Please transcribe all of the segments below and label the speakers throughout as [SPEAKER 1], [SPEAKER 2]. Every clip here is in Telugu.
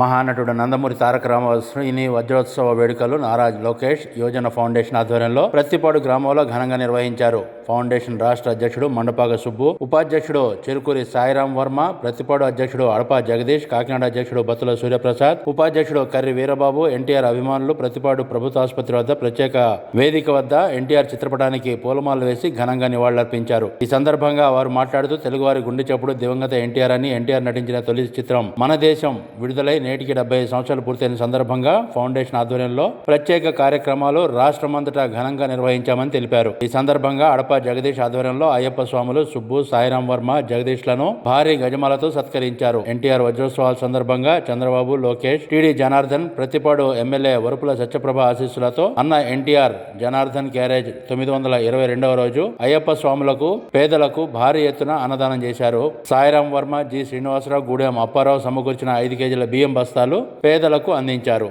[SPEAKER 1] మహానటుడు నందమూరి తారక రామశ్రీని వజ్రోత్సవ వేడుకలు నారాజ్ లోకేష్ యోజన ఫౌండేషన్ ఆధ్వర్యంలో ప్రతిపాడు గ్రామంలో ఘనంగా నిర్వహించారు. ఫౌండేషన్ రాష్ట్ర అధ్యక్షుడు మండపాగ సుబ్బు ఉపాధ్యక్షుడు చెరుకూరి సాయిరాం వర్మ ప్రతిపాడు అధ్యక్షుడు అడపా జగదీష్ కాకినాడ అధ్యక్షుడు బత్తుల సూర్యప్రసాద్ ఉపాధ్యక్షుడు కర్రి వీరబాబు ఎన్టీఆర్ అభిమానులు ప్రతిపాడు ప్రభుత్వ ఆసుపత్రి వద్ద ప్రత్యేక వేదిక వద్ద ఎన్టీఆర్ చిత్రపటానికి పూలమాలలు వేసి ఘనంగా నివాళులర్పించారు. ఈ సందర్భంగా వారు మాట్లాడుతూ తెలుగువారి గుండె చప్పుడు దివంగత ఎన్టీఆర్ అని ఎన్టీఆర్ నటించిన తొలి చిత్రం మన దేశం విడుదలై నేటికి డెబ్బై సంవత్సరాలు పూర్తయిన సందర్భంగా ఫౌండేషన్ ఆధ్వర్యంలో ప్రత్యేక కార్యక్రమాలు రాష్ట్రమంతటా ఘనంగా నిర్వహించామని తెలిపారు. ఈ సందర్భంగా అడప జగదీష్ ఆధ్వర్యంలో అయ్యప్ప స్వాములు సుబ్బు సాయిరాం వర్మ జగదీష్లను భారీ గజమాలతో సత్కరించారు. ఎన్టీఆర్ వజ్రోత్సవాల సందర్భంగా చంద్రబాబు లోకేష్ టీడీ జనార్దన్ ప్రతిపాడు ఎమ్మెల్యే వరుపుల సత్యప్రభ ఆశీస్సులతో అన్న ఎన్టీఆర్ జనార్దన్ క్యారేజ్ తొమ్మిది వందల ఇరవై రెండవ రోజు అయ్యప్ప స్వాములకు పేదలకు భారీ ఎత్తున అన్నదానం చేశారు. సాయిరాం వర్మ జి శ్రీనివాసరావు గూడెం అప్పారావు సమకూర్చిన ఐదు కేజీల బియ్యం బస్తాలు పేదలకు అందించారు.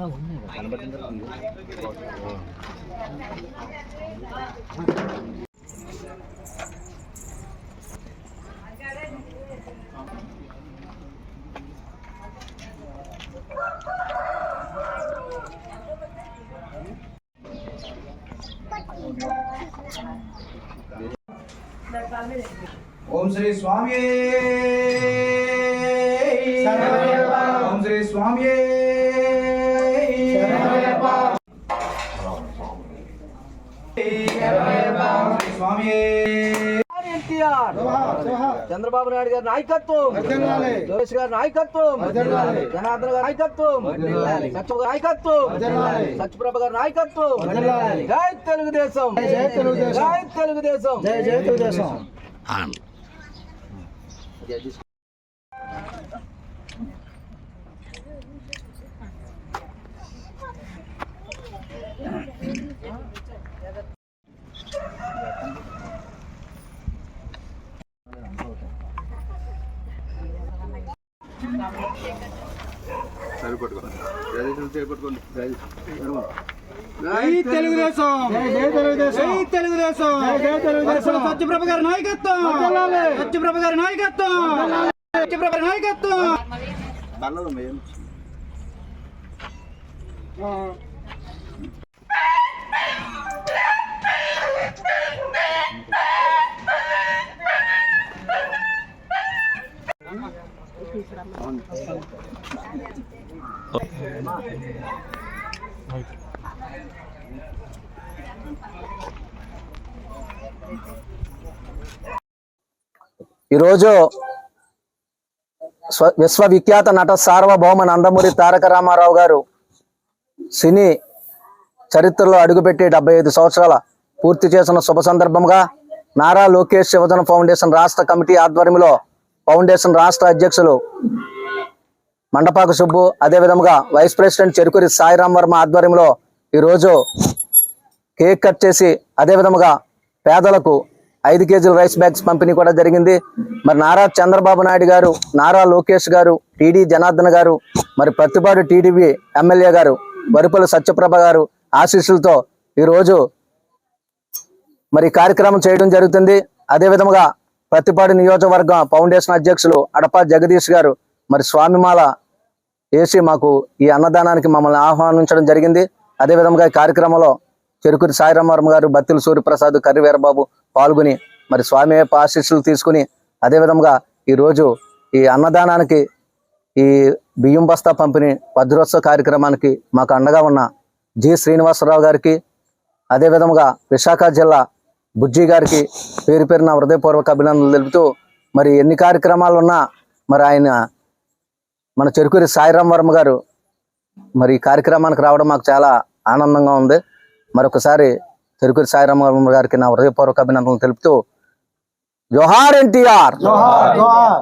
[SPEAKER 2] ओम श्री स्वामी। ओम श्री स्वामी।
[SPEAKER 3] ఎన్టీఆర్ చంద్రబాబు నాయుడు గారి నాయకత్వం. లోకేష్ గారి నాయకత్వం. జనార్దన్ గారి నాయకత్వం. సత్య నాయకత్వం. సత్యప్రభ గారి నాయకత్వం. జై తెలుగుదేశం. జై తెలుగుదేశం. జై తెలుగుదేశం. జై తెలుగుదేశం.
[SPEAKER 2] జై తెలుగుదేశం. జై తెలుగుదేశం.
[SPEAKER 3] సత్యప్రభ గారి నాయకత్వం. సత్యప్రభ గారి నాయకత్వం. సత్యప్రభ నాయకత్వం.
[SPEAKER 4] ఈరోజు స్వ విశ్వవిఖ్యాత నట సార్వభౌమ నందమూరి తారక రామారావు గారు సినీ చరిత్రలో అడుగుపెట్టి డెబ్బై ఐదు సంవత్సరాల పూర్తి చేసిన శుభ సందర్భంగా నారా లోకేష్ యువజన ఫౌండేషన్ రాష్ట్ర కమిటీ ఆధ్వర్యంలో ఫౌండేషన్ రాష్ట్ర అధ్యక్షులు మండపాకు సుబ్బు అదేవిధంగా వైస్ ప్రెసిడెంట్ చెరుకురి సాయిరాం వర్మ ఆధ్వర్యంలో ఈరోజు కేక్ కట్ చేసి అదే విధముగా పేదలకు ఐదు కేజీల రైస్ బ్యాగ్స్ పంపిణీ కూడా జరిగింది. మరి నారా చంద్రబాబు నాయుడు గారు నారా లోకేష్ గారు టీడీ జనార్దన్ గారు మరి ప్రతిపాడు టీడీపీ ఎమ్మెల్యే గారు వరిపల్లి సత్యప్రభ గారు ఆశీస్సులతో ఈరోజు మరి కార్యక్రమం చేయడం జరుగుతుంది. అదే విధముగా ప్రతిపాడు నియోజకవర్గం ఫౌండేషన్ అధ్యక్షులు అడపా జగదీష్ గారు మరి స్వామిమాల వేసి మాకు ఈ అన్నదానానికి మమ్మల్ని ఆహ్వానించడం జరిగింది. అదే విధంగా ఈ కార్యక్రమంలో చెరుకురి సాయిరామవర్మ గారు బత్తిల సూర్యప్రసాద్ కర్రివీరబాబు పాల్గొని మరి స్వామి వైపు ఆశీస్సులు తీసుకుని అదేవిధంగా ఈరోజు ఈ అన్నదానానికి ఈ బియ్యం బస్తా పంపిణీ వజ్రోత్సవ కార్యక్రమానికి మాకు అండగా ఉన్న జి శ్రీనివాసరావు గారికి అదే విధముగా విశాఖ జిల్లా బుజ్జి గారికి పేరు పేరున హృదయపూర్వక అభినందనలు తెలుపుతూ మరి ఎన్ని కార్యక్రమాలు ఉన్నా మరి ఆయన మన చెరుకూరి సాయిరాం వర్మ గారు మరి ఈ కార్యక్రమానికి రావడం మాకు చాలా ఆనందంగా ఉంది. మరొకసారి చెరుకూరి సాయిరాం వర్మ గారికి నా హృదయపూర్వక అభినందనలు తెలుపుతూ జోహార్ ఎన్టీఆర్!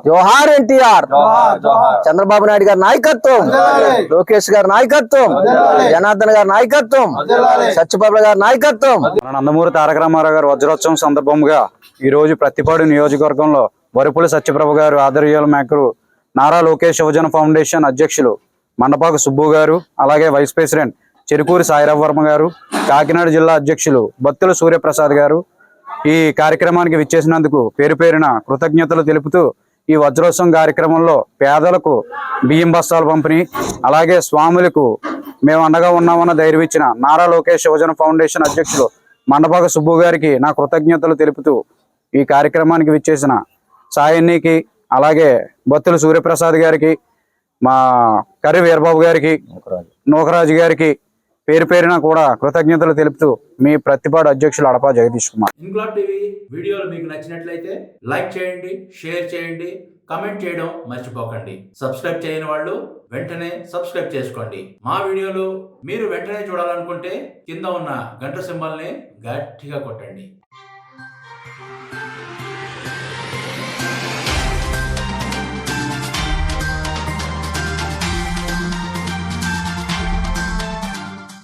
[SPEAKER 4] జోహార్ ఎన్టీఆర్! చంద్రబాబు నాయుడు గారి నాయకత్వం! లోకేష్ గారి నాయకత్వం! జనార్దన్ గారి నాయకత్వం! సత్యబాబు గారి నాయకత్వం!
[SPEAKER 5] నందమూరి తారక రామారావు గారు వజ్రోత్సవం సందర్భంగా ఈ రోజు ప్రతిపాడు నియోజకవర్గంలో వరుపుల సత్యప్రభ గారు ఆధ్వర్యాల మేరకు నారా లోకేష్ యువజన ఫౌండేషన్ అధ్యక్షులు మండపాకు సుబ్బు గారు అలాగే వైస్ ప్రెసిడెంట్ చెరుకూరి సాయిరావు వర్మ గారు కాకినాడ జిల్లా అధ్యక్షులు బత్తుల సూర్యప్రసాద్ గారు. ఈ కార్యక్రమానికి విచ్చేసినందుకు పేరు పేరున కృతజ్ఞతలు తెలుపుతూ ఈ వజ్రోత్సవం కార్యక్రమంలో పేదలకు బియ్యం బస్తాలు పంపిణీ అలాగే స్వాములకు మేము అండగా ఉన్నామన్న ధైర్యం ఇచ్చిన నారా లోకేష్ యువజన ఫౌండేషన్ అధ్యక్షులు మండపాక సుబ్బు గారికి నా కృతజ్ఞతలు తెలుపుతూ ఈ కార్యక్రమానికి విచ్చేసిన సాయన్నికి అలాగే బత్తుల సూర్యప్రసాద్ గారికి మా కర్రి వీరబాబు గారికి నూకరాజు గారికి పేరు పేరున కూడా కృతజ్ఞతలు తెలుపుతూ మీ ప్రతిపాడు అధ్యక్షులు అడపా జగదీష్ కుమార్.
[SPEAKER 1] ఇంక్లాబ్ టీవీ వీడియోలు మీకు నచ్చినట్లయితే లైక్ చేయండి షేర్ చేయండి కమెంట్ చేయడం మర్చిపోకండి. సబ్స్క్రైబ్ చేయని వాళ్ళు వెంటనే సబ్స్క్రైబ్ చేసుకోండి. మా వీడియోలు మీరు వెంటనే చూడాలనుకుంటే కింద ఉన్న గంట సింబల్ని గట్టిగా కొట్టండి.